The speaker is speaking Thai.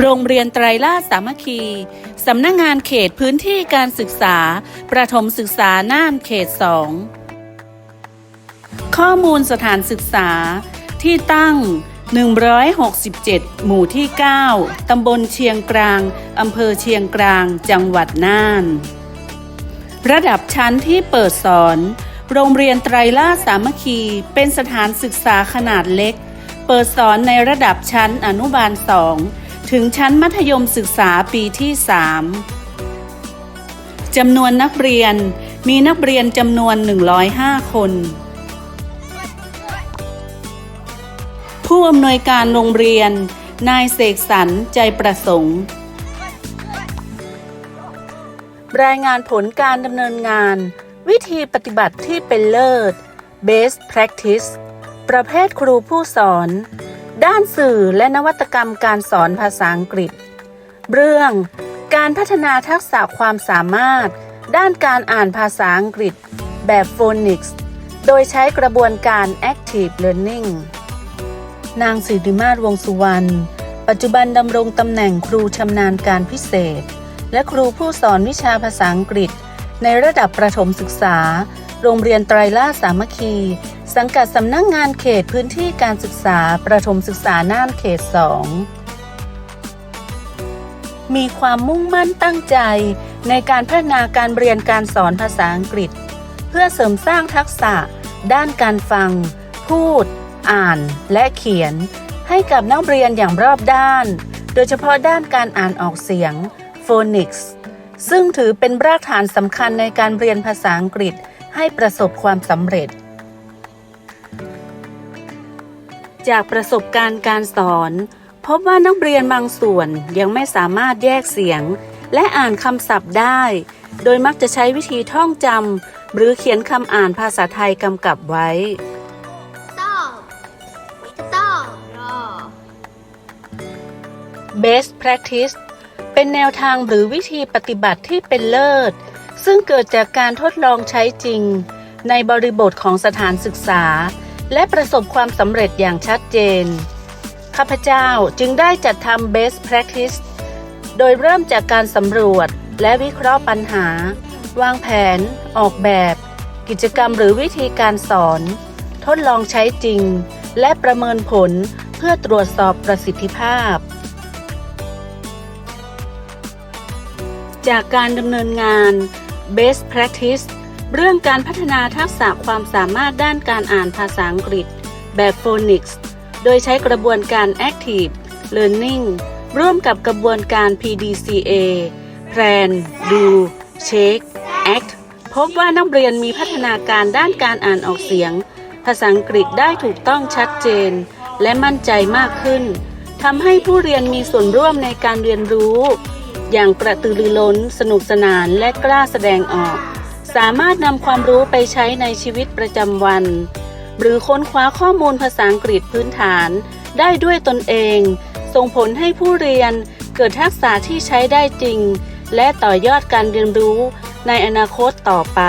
โรงเรียนไตรราสามัคคี สำนักงงานเขตพื้นที่การศึกษา ประถมศึกษาน่านเขต2ข้อมูลสถานศึกษาที่ตั้ง 167 หมู่ที่ 9 ตำบลเชียงกลาง อำเภอเชียงกลาง จังหวัดน่าน ระดับชั้นที่เปิดสอน โรงเรียนไตรราสามัคคี เป็นสถานศึกษาขนาดเล็ก เปิดสอนในระดับชั้นอนุบาล2 ถึงชั้นมัธยมศึกษาปีที่ 3จำนวนนักเรียนมีนักเรียนจำนวน 105 คน ผู้อำนวยการโรงเรียน นายเสกสรรใจประสงค์ รายงานผลการดำเนินงาน วิธีปฏิบัติที่เป็นเลิศ Best Practice ประเภทครูผู้สอน ด้านสื่อและนวัตกรรมการสอนภาษาอังกฤษ เรื่องการพัฒนาทักษะความสามารถ ด้านการอ่านภาษาอังกฤษ แบบ Phonics โดยใช้กระบวนการ Active Learning นางสิริมาศวงสุวรรณ ปัจจุบันดำรงตำแหน่งครูชำนาญการพิเศษ และครูผู้สอนวิชาภาษาอังกฤษ ในระดับประถมศึกษา โรงเรียนไตรล่าสามัคคี สังกัดสำนักงงานเขตพื้นที่การศึกษาประถมศึกษาน่านเขต 2 มีความมุ่งมั่นตั้งใจในการพัฒนาการเรียนการสอนภาษาอังกฤษ เพื่อเสริมสร้างทักษะ ด้านการฟัง พูด อ่านและเขียน ให้กับนักเรียนอย่างรอบด้าน โดยเฉพาะด้านการอ่านออกเสียง phonics ซึ่งถือเป็นรากฐานสำคัญในการเรียนภาษาอังกฤษให้ประสบความสำเร็จ จากประสบการณ์การสอน พบว่านักเรียนบางส่วนยังไม่สามารถแยกเสียง และอ่านคำศัพท์ได้ โดยมักจะใช้วิธีท่องจำหรือเขียนคำอ่านภาษาไทยกำกับไว้ stop stop Best Practice เป็นแนวทางหรือวิธีปฏิบัติที่เป็นเลิศ ซึ่งเกิดจากการทดลองใช้จริง ในบริบทของสถานศึกษา และประสบความสำเร็จอย่างชัดเจน ข้าพเจ้าจึงได้จัดทำ Best Practice โดยเริ่มจากการสำรวจและวิเคราะห์ปัญหา วางแผน ออกแบบ กิจกรรมหรือวิธีการสอน ทดลองใช้จริง และประเมินผลเพื่อตรวจสอบประสิทธิภาพ จากการดำเนินงาน Best Practice เรื่องการพัฒนาทักษะความสามารถด้านการอ่านภาษาอังกฤษ แบบ Phonics โดยใช้กระบวนการ Active Learning ร่วมกับกระบวนการ PDCA Plan Do Check Act พบว่านักเรียนมีพัฒนาการด้านการอ่านออกเสียง ภาษาอังกฤษได้ถูกต้องชัดเจน และมั่นใจมากขึ้นทำให้ผู้เรียนมีส่วนร่วมในการเรียนรู้ อย่างกระตือรือร้น สนุกสนานและกล้าแสดงออก สามารถนำความรู้ไปใช้ในชีวิตประจำวัน หรือค้นคว้าข้อมูลภาษาอังกฤษพื้นฐาน ได้ด้วยตนเอง ส่งผลให้ผู้เรียนเกิดทักษะที่ใช้ได้จริง และต่อยอดการเรียนรู้ในอนาคตต่อไป